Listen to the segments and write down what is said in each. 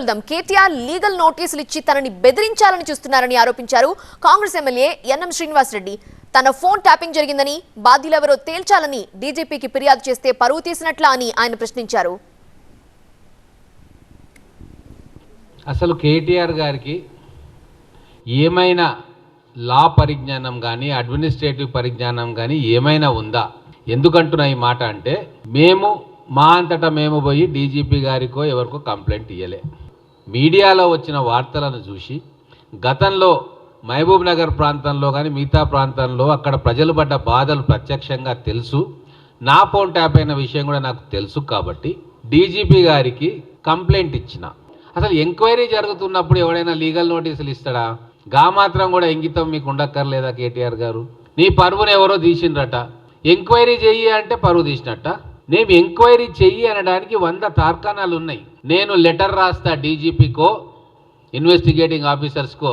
వెళ్దాం. కేటీఆర్ లీగల్ నోటీసులు ఇచ్చి తనని బెదిరించాలని చూస్తున్నారని ఆరోపించారు Congress MLA N M Srinivas Reddy తన ఫోన్ ట్యాపింగ్ జరిగిందని బాధ్యులెవరో తేల్చాలని డీజీపీకి ఫిర్యాదు చేస్తే పరువు తీసినట్లా అని ఆయన ప్రశ్నించారు. అసలు కేటీఆర్ గారికి ఏమైనా లా పరిజ్ఞానం కానీ అడ్మినిస్ట్రేటివ్ పరిజ్ఞానం కానీ ఏమైనా ఉందా? ఎందుకంటున్నా ఈ మాట అంటే మేము మా అంతటా మేము పోయి డీజీపీ గారికో ఎవరికో కంప్లైంట్ ఇవ్వలే మీడియాలో వచ్చిన వార్తలను చూసి గతంలో మహబూబ్ నగర్ ప్రాంతంలో కానీ మిగతా ప్రాంతంలో అక్కడ ప్రజలు పడ్డ బాధలు ప్రత్యక్షంగా తెలుసు. నా ఫోన్ ట్యాప్ అయిన విషయం కూడా నాకు తెలుసు కాబట్టి డీజీపీ గారికి కంప్లైంట్ ఇచ్చిన. అసలు ఎంక్వైరీ జరుగుతున్నప్పుడు ఎవడైనా లీగల్ నోటీసులు ఇస్తాడా? గా మాత్రం కూడా ఇంగితం మీకు ఉండక్కర్లేదా కేటీఆర్ గారు? నీ పరువును ఎవరో తీసిండ్రట. ఎంక్వైరీ చెయ్యి అంటే పరువు తీసినట్ట. నేను ఎంక్వైరీ చెయ్యి అనడానికి వంద తార్కాణాలు ఉన్నాయి నేను లెటర్ రాస్తా డీజీపీకో ఇన్వెస్టిగేటింగ్ ఆఫీసర్స్కో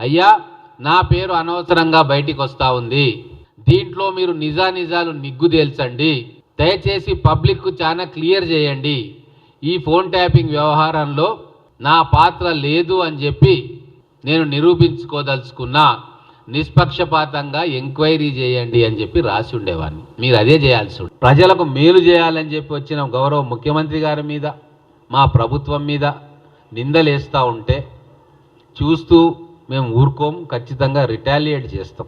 అయ్యా నా పేరు అనవసరంగా బయటికి వస్తూ ఉంది. దీంట్లో మీరు నిజానిజాలు నిగ్గు తేల్చండి. దయచేసి పబ్లిక్కు చాలా క్లియర్ చేయండి. ఈ ఫోన్ ట్యాపింగ్ వ్యవహారంలో నా పాత్ర లేదు అని చెప్పి నేను నిరూపించుకోదలుచుకున్నా. నిష్పక్షపాతంగా ఎంక్వైరీ చేయండి అని చెప్పి రాసి ఉండేవాడిని. మీరు అదే చేయాల్సి ఉంటుంది. ప్రజలకు మేలు చేయాలని చెప్పి వచ్చిన గౌరవ ముఖ్యమంత్రి గారి మీద మా ప్రభుత్వం మీద నిందలేస్తూ ఉంటే చూస్తూ మేము ఊరుకోం ఖచ్చితంగా రిటాలియేట్ చేస్తాం.